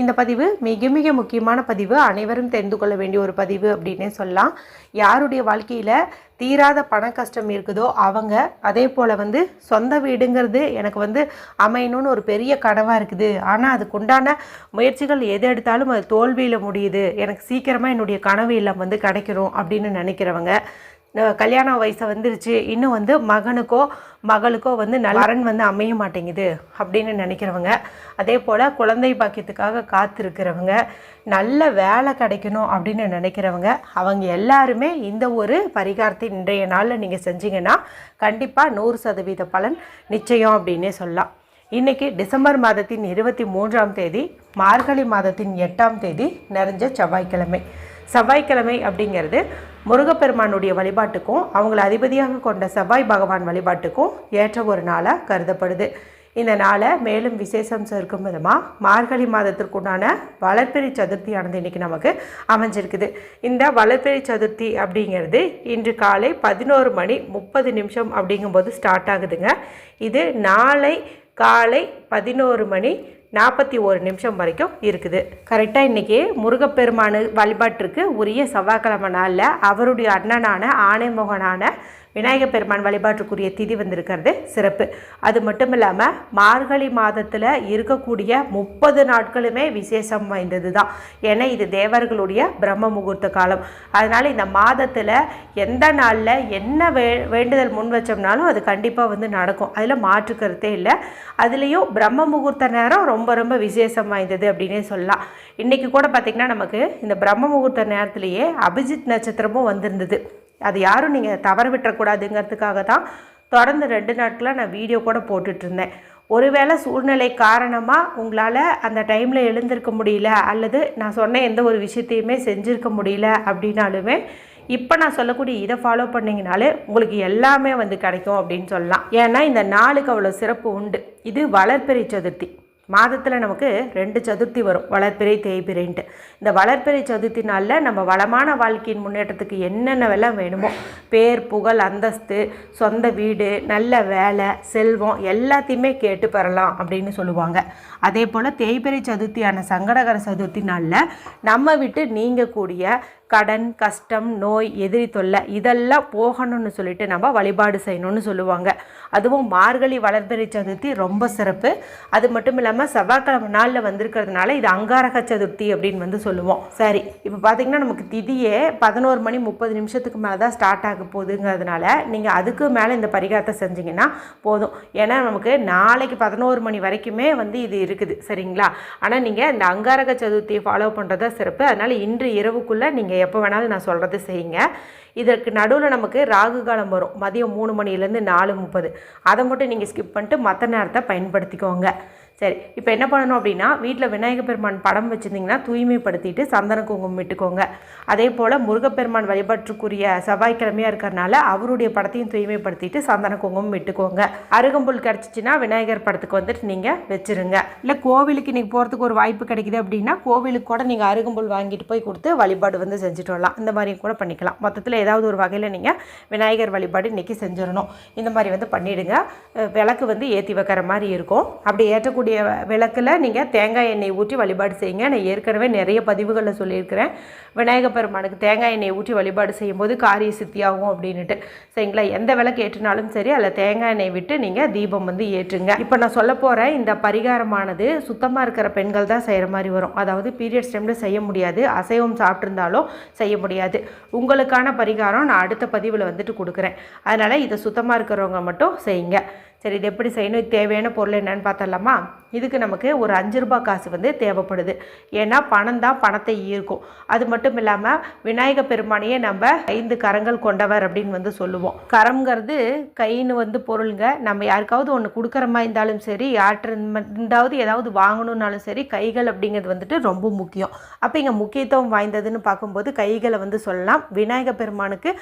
இந்த பதிவு மிக மிக முக்கியமான பதிவு. அனைவரும் தெரிந்து கொள்ள வேண்டிய ஒரு பதிவு அப்படின்னே சொல்லலாம். யாருடைய வாழ்க்கையில் தீராத பண கஷ்டம் இருக்குதோ அவங்க அதே போல் வந்து சொந்த வீடுங்கிறது எனக்கு வந்து அமையணும்னு ஒரு பெரிய கனவாக இருக்குது. ஆனால் அதுக்குண்டான முயற்சிகள் எது எடுத்தாலும் அது தோல்வியில் முடியுது. எனக்கு சீக்கிரமாக என்னுடைய கனவு இல்லம் வந்து கிடைக்கணும் அப்படின்னு நினைக்கிறவங்க கல்யாண வயசை வந்துருச்சு. இன்னும் வந்து மகனுக்கோ மகளுக்கோ வந்து நல்ல வந்து அமைய மாட்டேங்குது அப்படின்னு நினைக்கிறவங்க. அதே போல் குழந்தை பாக்கியத்துக்காக காத்திருக்கிறவங்க நல்ல வேலை கிடைக்கணும் அப்படின்னு நினைக்கிறவங்க அவங்க எல்லாருமே இந்த ஒரு பரிகாரத்தை இன்றைய நாளில் நீங்கள் செஞ்சீங்கன்னா கண்டிப்பாக நூறு சதவீத பலன் நிச்சயம் அப்படின்னே சொல்லலாம். இன்றைக்கி டிசம்பர் மாதத்தின் இருபத்தி மூன்றாம் தேதி மார்கழி மாதத்தின் எட்டாம் தேதி நிறைஞ்ச செவ்வாய்க்கிழமை. செவ்வாய்க்கிழமை அப்படிங்கிறது முருகப்பெருமானுடைய வழிபாட்டுக்கும் அவங்கள அதிபதியாக கொண்ட செவ்வாய் பகவான் வழிபாட்டுக்கும் ஏற்ற ஒரு நாளாக கருதப்படுது. இந்த நாளை மேலும் விசேஷம் சேர்க்கும் விதமாக மார்கழி மாதத்திற்குண்டான வளர்ப்பெறி சதுர்த்தியானது இன்றைக்கி நமக்கு அமைஞ்சிருக்குது. இந்த வளர்ப்பெறி சதுர்த்தி அப்படிங்கிறது இன்று காலை பதினோரு மணி முப்பது நிமிஷம் அப்படிங்கும்போது ஸ்டார்ட் ஆகுதுங்க. இது நாளை காலை பதினோரு மணி நாற்பத்தி ஒரு நிமிஷம் வரைக்கும் இருக்குது. கரெக்டாக இன்றைக்கி முருகப்பெருமானு வழிபாட்டிற்கு உரிய செவ்வாய்க்கிழமை நாளில் அவருடைய அண்ணனான ஆணைமுகனான விநாயகர் பெருமான் வழிபாட்டுக்குரிய திதி வந்திருக்கிறது. சிறப்பு. அது மட்டும் இல்லாமல் மார்கழி மாதத்தில் இருக்கக்கூடிய முப்பது நாட்களுமே விசேஷம் வாய்ந்தது தான் ஏன்னா இது தேவர்களுடைய பிரம்ம முகூர்த்த காலம். அதனால் இந்த மாதத்தில் எந்த நாளில் என்ன வே வேண்டுதல் முன் வச்சோம்னாலும் அது கண்டிப்பாக வந்து நடக்கும். அதில் மாற்று கருத்தே இல்லை. அதுலேயும் பிரம்ம முகூர்த்த நேரம் ரொம்ப ரொம்ப விசேஷம் வாய்ந்தது அப்படின்னே சொல்லலாம். இன்றைக்கி கூட பார்த்திங்கன்னா நமக்கு இந்த பிரம்ம முகூர்த்த நேரத்திலேயே அபிஜித் நட்சத்திரமும் வந்திருந்தது. அது யாரும் நீங்கள் தவற விட்டுறக்கூடாதுங்கிறதுக்காக தான் தொடர்ந்து ரெண்டு நாட்களாக நான் வீடியோ கூட போட்டுட்ருந்தேன். ஒருவேளை சூழ்நிலை காரணமாக உங்களால் அந்த டைமில் எழுந்திருக்க முடியல அல்லது நான் சொன்ன எந்த ஒரு விஷயத்தையுமே செஞ்சுருக்க முடியல அப்படின்னாலுமே இப்போ நான் சொல்லக்கூடிய இதை ஃபாலோ பண்ணிங்கனாலே உங்களுக்கு எல்லாமே வந்து கிடைக்கும் அப்படின்னு சொல்லலாம். ஏன்னா இந்த நாளுக்கு அவ்வளோ சிறப்பு உண்டு. இது வளர்பிறை சதுர்த்தி. மாதத்தில் நமக்கு ரெண்டு சதுர்த்தி வரும். வளர்ப்பிறை தேய்பிறைன்ட்டு. இந்த வளர்ப்பிறை சதுர்த்தி நாளில் நம்ம வளமான வாழ்க்கையின் முன்னேற்றத்துக்கு என்னென்னவெல்லாம் வேணுமோ பேர் புகழ் அந்தஸ்து சொந்த வீடு நல்ல வேலை செல்வம் எல்லாத்தையுமே கேட்டு பெறலாம் அப்படின்னு சொல்லுவாங்க. அதே போல் தேய்பிறை சதுர்த்தியான சங்கடகர சதுர்த்தி நாளில் நம்ம விட்டு நீங்கக்கூடிய கடன் கஷ்டம் நோய் எதிரி தொல்லை இதெல்லாம் போகணும்னு சொல்லிட்டு நம்ம வழிபாடு செய்யணும்னு சொல்லுவாங்க. அதுவும் மார்கழி வளர்பிறை சதுர்த்தி ரொம்ப சிறப்பு. அது மட்டும் இல்லாமல் செவ்வாய்க்கிழமை நாளில் வந்திருக்கிறதுனால இது அங்காரக சதுர்த்தி அப்படின்னு வந்து சொல்லுவோம். சரி இப்போ பார்த்தீங்கன்னா நமக்கு திதியே பதினோரு மணி முப்பது நிமிஷத்துக்கு மேலே தான் ஸ்டார்ட் ஆக போகுதுங்கிறதுனால நீங்கள் அதுக்கு மேலே இந்த பரிகாரத்தை செஞ்சீங்கன்னா போதும். ஏன்னா நமக்கு நாளைக்கு பதினோரு மணி வரைக்குமே வந்து இது இருக்குது. சரிங்களா? ஆனால் நீங்கள் இந்த அங்காரக சதுர்த்தியை ஃபாலோ பண்ணுறதா சிறப்பு. அதனால் இன்று இரவுக்குள்ளே நீங்கள் எப்போ வேணாலும் நான் சொல்கிறது செய்யுங்க. இதற்கு நடுவில் நமக்கு ராகு காலம் வரும். மதியம் மூணு மணிலேருந்து நாலு முப்பது. அதை மட்டும் நீங்கள் ஸ்கிப் பண்ணிட்டு மற்ற நேரத்தை பயன்படுத்திக்கோங்க. சரி இப்போ என்ன பண்ணணும் அப்படின்னா வீட்டில் விநாயகர் பெருமான் படம் வச்சுருந்தீங்கன்னா தூய்மைப்படுத்திட்டு சந்தன குங்குமம் விட்டுக்கோங்க. அதே போல் முருகப்பெருமான் வழிபாட்டுக்குரிய செவ்வாய்க்கிழமையாக இருக்கிறனால அவருடைய படத்தையும் தூய்மைப்படுத்திட்டு சந்தன குங்குமம் விட்டுக்கோங்க. அருகம்புல் கிடச்சிச்சின்னா விநாயகர் படத்துக்கு வந்துட்டு நீங்கள் வச்சுருங்க. இல்லை கோவிலுக்கு நீங்கள் போகிறதுக்கு ஒரு வாய்ப்பு கிடைக்குது அப்படின்னா கோவிலுக்கு கூட நீங்கள் அருகம்புல் வாங்கிட்டு போய் கொடுத்து வழிபாடு வந்து செஞ்சுட்டு வரலாம். இந்த மாதிரி கூட பண்ணிக்கலாம். மொத்தத்தில் ஏதாவது ஒரு வகையில் நீங்கள் விநாயகர் வழிபாடு இன்றைக்கி செஞ்சிடணும். இந்த மாதிரி வந்து பண்ணிவிடுங்க விளக்கு வந்து ஏற்றி வைக்கிற மாதிரி இருக்கும். அப்படி ஏற்றக்கூடிய விளக்கில் நீங்கள் தேங்காய் எண்ணெய் ஊற்றி வழிபாடு செய்யுங்க. நான் ஏற்கனவே நிறைய பதிவுகளில் சொல்லியிருக்கிறேன். விநாயகர் பெருமானுக்கு தேங்காய் எண்ணெய் ஊற்றி வழிபாடு செய்யும்போது காரிய சித்தியாகும் அப்படின்னுட்டு. சரிங்களா? எந்த விளக்கு ஏற்றினாலும் சரி அதில் தேங்காய் எண்ணெய் விட்டு நீங்கள் தீபம் வந்து ஏற்றுங்க. இப்போ நான் சொல்ல போகிற இந்த பரிகாரமானது சுத்தமாக இருக்கிற பெண்கள் தான் செய்கிற மாதிரி வரும். அதாவது பீரியட்ஸ் டைமில் செய்ய முடியாது. அசைவம் சாப்பிட்ருந்தாலும் செய்ய முடியாது. உங்களுக்கான பரிகாரம் நான் அடுத்த பதிவில் வந்துட்டு கொடுக்குறேன். அதனால் இதை சுத்தமாக இருக்கிறவங்க மட்டும் செய்யுங்க. சரி இது எப்படி செய்யணும்? இது தேவையான பொருள் என்னன்னு பார்த்தலாமா இதுக்கு நமக்கு ஒரு அஞ்சு ரூபாய் காசு வந்து தேவைப்படுது. ஏன்னா பணம் தான் பணத்தை ஈர்க்கும். அது மட்டும் இல்லாமல் விநாயக பெருமானையே நம்ம ஐந்து கரங்கள் கொண்டவர் அப்படின்னு வந்து சொல்லுவோம். கரம்ங்கிறது கைன்னு வந்து பொருளுங்க. நம்ம யாருக்காவது ஒன்று கொடுக்குற மாதிரி இருந்தாலும் சரி யார்கிட்ட ஏதாவது வாங்கணும்னாலும் சரி கைகள் அப்படிங்கிறது வந்துட்டு ரொம்ப முக்கியம். அப்போ இங்கே முக்கியத்துவம் வாய்ந்ததுன்னு பார்க்கும்போது கைகளை வந்து சொல்லலாம். விநாயக பெருமானுக்கு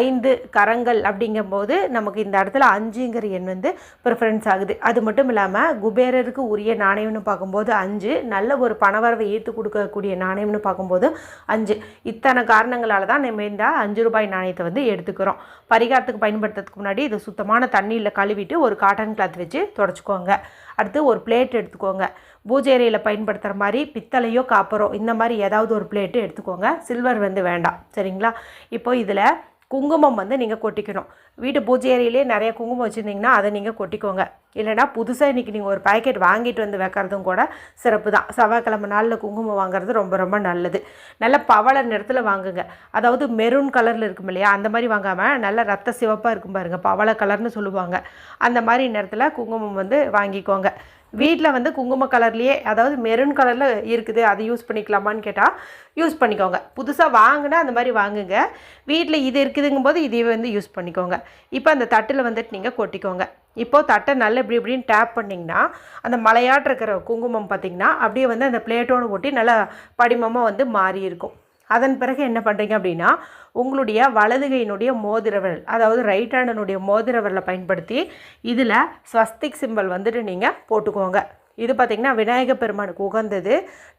ஐந்து கரங்கள் அப்படிங்கும்போது நமக்கு இந்த இடத்துல அஞ்சுங்கிற எண் வந்து ப்ரிஃபரன்ஸ் ஆகுது. அது மட்டும் இல்லாமல் குபேரருக்கு உரிய நாணயம்னு பார்க்கும்போது அஞ்சு நல்ல ஒரு பணவரவை ஈர்த்து கொடுக்கக்கூடிய நாணயம்னு பார்க்கும்போது அஞ்சு. இத்தனை காரணங்களால் தான் நம்ம இந்த அஞ்சு ரூபாய் நாணயத்தை வந்து எடுத்துக்கிறோம். பரிகாரத்துக்கு பயன்படுத்துறதுக்கு முன்னாடி இது சுத்தமான தண்ணியில் கழுவிட்டு ஒரு காட்டன் கிளாத் வச்சு தொடச்சிக்கோங்க. அடுத்து ஒரு பிளேட் எடுத்துக்கோங்க. பூஜை அறையில் பயன்படுத்துகிற மாதிரி பித்தளையோ காப்பரோ இந்த மாதிரி ஏதாவது ஒரு பிளேட்டு எடுத்துக்கோங்க. சில்வர் வந்து வேண்டாம். சரிங்களா? இப்போ இதில் குங்குமம் வந்து நீங்கள் கொட்டிக்கணும். வீட்டு பூஜை அறையிலே நிறைய குங்குமம் வச்சுருந்தீங்கன்னா அதை நீங்கள் கொட்டிக்கோங்க. இல்லைனா புதுசாக இன்றைக்கி நீங்கள் ஒரு பாக்கெட் வாங்கிட்டு வந்து வைக்கிறதும் கூட சிறப்பு தான். செவ்வாய்க்கிழமை நாளில் குங்குமம் வாங்குறது ரொம்ப ரொம்ப நல்லது. நல்ல பவள நிறத்தில் வாங்குங்க. அதாவது மெரூன் கலரில் இருக்கும் இல்லையா? அந்த மாதிரி வாங்காமல் நல்ல ரத்த சிவப்பாக இருக்கும் பாருங்கள் பவள கலர்னு சொல்லுவாங்க. அந்த மாதிரி நேரத்தில் குங்குமம் வந்து வாங்கிக்கோங்க. வீட்டில் வந்து குங்கும கலர்லேயே அதாவது மெரூன் கலரில் இருக்குது அதை யூஸ் பண்ணிக்கலாமான்னு கேட்டால் யூஸ் பண்ணிக்கோங்க. புதுசாக வாங்கினா அந்த மாதிரி வாங்குங்க. வீட்டில் இது இருக்குதுங்கும் போது இதையே வந்து யூஸ் பண்ணிக்கோங்க. இப்போ அந்த தட்டில் வந்துட்டு நீங்கள் கொட்டிக்கோங்க. இப்போது தட்டை நல்ல இப்படி இப்படின்னு டேப் பண்ணிங்கன்னா அந்த மலையாட்டிருக்கிற குங்குமம் பார்த்திங்கன்னா அப்படியே வந்து அந்த பிளேட்டோடு ஒட்டி நல்லா படிமமாக வந்து மாறி இருக்கும் அதன் பிறகு என்ன பண்ணுறீங்க அப்படின்னா உங்களுடைய வலதுகையினுடைய மோதிரவல் அதாவது ரைட் ஹேண்டனுடைய மோதிரவரில் பயன்படுத்தி இதில் ஸ்வஸ்திக் சிம்பல் வந்துட்டு நீங்கள் போட்டுக்கோங்க. இது பார்த்திங்கன்னா விநாயக பெருமானுக்கு உகந்தது.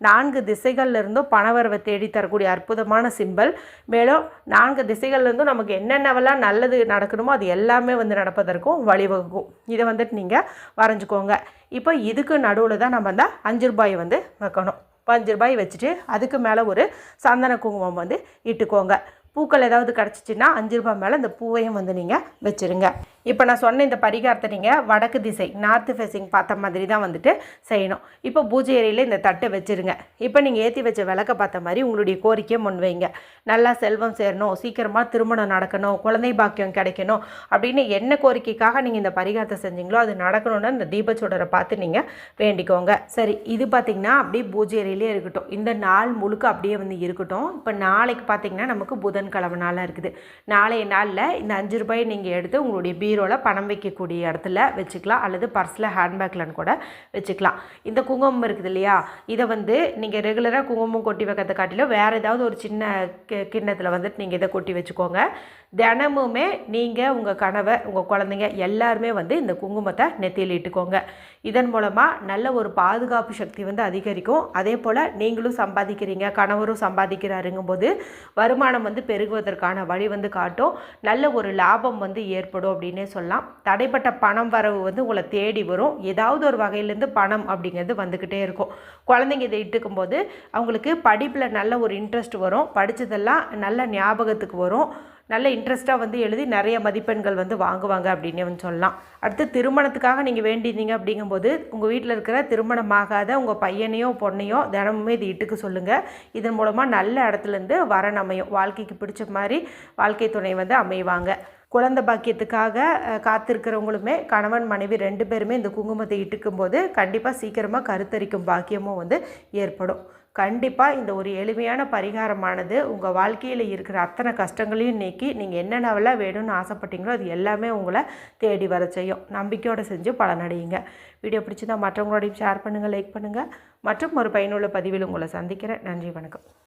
நான்கு திசைகள்லேருந்தும் பணவரவை தேடி தரக்கூடிய அற்புதமான சிம்பல் மேலும் நான்கு திசைகள்லேருந்தும் நமக்கு என்னென்னவெல்லாம் நல்லது நடக்கணுமோ அது எல்லாமே வந்து நடப்பதற்கும் வழிவகுக்கும். இதை வந்துட்டு நீங்கள் வரைஞ்சிக்கோங்க. இப்போ இதுக்கு நடுவில் தான் நம்ம அந்த அஞ்சு ரூபாயை வந்து வைக்கணும். பஞ்சு ரூபாய் வச்சுட்டு அதுக்கு மேலே ஒரு சந்தன குங்குமம் வந்து இட்டுக்கோங்க. பூக்கள் ஏதாவது கிடச்சிச்சின்னா அஞ்சு ரூபாய் மேலே இந்த பூவையும் வந்து நீங்கள் வச்சுருங்க. இப்போ நான் சொன்ன இந்த பரிகாரத்தை நீங்கள் வடக்கு திசை நார்த்து ஃபேஸிங் பார்த்த மாதிரி தான் வந்துட்டு செய்யணும். இப்போ பூஜை அறையில் இந்த தட்டை வச்சுருங்க. இப்போ நீங்கள் ஏற்றி வச்ச விளக்க பார்த்த மாதிரி உங்களுடைய கோரிக்கையை முன் வைங்க நல்லா செல்வம் சேரணும் சீக்கிரமாக திருமணம் நடக்கணும் குழந்தை பாக்கியம் கிடைக்கணும் அப்படின்னு என்ன கோரிக்கைக்காக நீங்கள் இந்த பரிகாரத்தை செஞ்சீங்களோ அது நடக்கணும்னு இந்த தீபச்சுடரை பார்த்து நீங்கள் வேண்டிக்கோங்க. சரி இது பார்த்திங்கன்னா அப்படியே பூஜை ஏரியிலே இருக்கட்டும். இந்த நாள் முழுக்க அப்படியே வந்து இருக்கட்டும். இப்போ நாளைக்கு பார்த்திங்கன்னா நமக்கு புதன்கிழமை நாளாக இருக்குது. நாளைய நாளில் இந்த அஞ்சு ரூபாயை நீங்கள் எடுத்து உங்களுடைய பீ பீரோவில் பணம் வைக்கக்கூடிய இடத்துல வச்சுக்கலாம். அல்லது பர்ஸில் ஹேண்ட்பேக்லன்னு கூட வச்சுக்கலாம். இந்த குங்குமம் இருக்குது இல்லையா? இதை வந்து நீங்கள் ரெகுலராக குங்குமம் கொட்டி வைக்கிறத காட்டிலும் வேறு ஏதாவது ஒரு சின்ன கிண்ணத்தில் வந்துட்டு நீங்கள் இதை கொட்டி வச்சுக்கோங்க. தினமுமே நீங்கள் உங்கள் கனவை உங்கள் குழந்தைங்க எல்லாருமே வந்து இந்த குங்குமத்தை நெத்தியில் இட்டுக்கோங்க. இதன் மூலமாக நல்ல ஒரு பாதுகாப்பு சக்தி வந்து அதிகரிக்கும். அதே போல் நீங்களும் சம்பாதிக்கிறீங்க கணவரும் சம்பாதிக்கிறாருங்கும் போது வருமானம் வந்து பெருகுவதற்கான வழி வந்து காட்டும். நல்ல ஒரு லாபம் வந்து ஏற்படும் அப்படின்னு அப்படின்னே சொல்லலாம். தடைப்பட்ட பணம் வரவு வந்து உங்களை தேடி வரும். ஏதாவது ஒரு வகையிலேருந்து பணம் அப்படிங்கிறது வந்துக்கிட்டே இருக்கும். குழந்தைங்க இதை இட்டுக்கும் போது அவங்களுக்கு படிப்பில் நல்ல ஒரு இன்ட்ரெஸ்ட் வரும். படித்ததெல்லாம் நல்ல ஞாபகத்துக்கு வரும். நல்ல இன்ட்ரெஸ்ட்டாக வந்து எழுதி நிறைய மதிப்பெண்கள் வந்து வாங்குவாங்க அப்படின்னு வந்து சொல்லலாம். அடுத்து திருமணத்துக்காக நீங்கள் வேண்டியிருந்தீங்க அப்படிங்கும்போது உங்கள் வீட்டில் இருக்கிற திருமணமாகாத உங்கள் பையனையோ பொண்ணையோ தினமுமே இது இட்டுக்கு சொல்லுங்கள் இதன் மூலமாக நல்ல இடத்துலேருந்து வரன் அமையும் வாழ்க்கைக்கு பிடிச்ச மாதிரி வாழ்க்கை துணை வந்து அமைவாங்க. குழந்த பாக்கியத்துக்காக காத்திருக்கிறவங்களுமே கணவன் மனைவி ரெண்டு பேருமே இந்த குங்குமத்தை இட்டுக்கும் போது கண்டிப்பாக சீக்கிரமாக கருத்தரிக்கும் பாக்கியமும் வந்து ஏற்படும். கண்டிப்பாக இந்த ஒரு எளிமையான பரிகாரமானது உங்கள் வாழ்க்கையில் இருக்கிற அத்தனை கஷ்டங்களையும் நீக்கி நீங்கள் என்னென்னவெல்லாம் வேணும்னு ஆசைப்பட்டீங்களோ அது எல்லாமே உங்களை தேடி வர செய்யும். நம்பிக்கையோடு செஞ்சு பலனடையுங்க. வீடியோ பிடிச்சிருந்தால் மற்றவங்களோடையும் ஷேர் பண்ணுங்கள் லைக் பண்ணுங்கள் மற்றும் ஒரு பயனுள்ள பதிவில் உங்களை சந்திக்கிறேன். நன்றி வணக்கம்.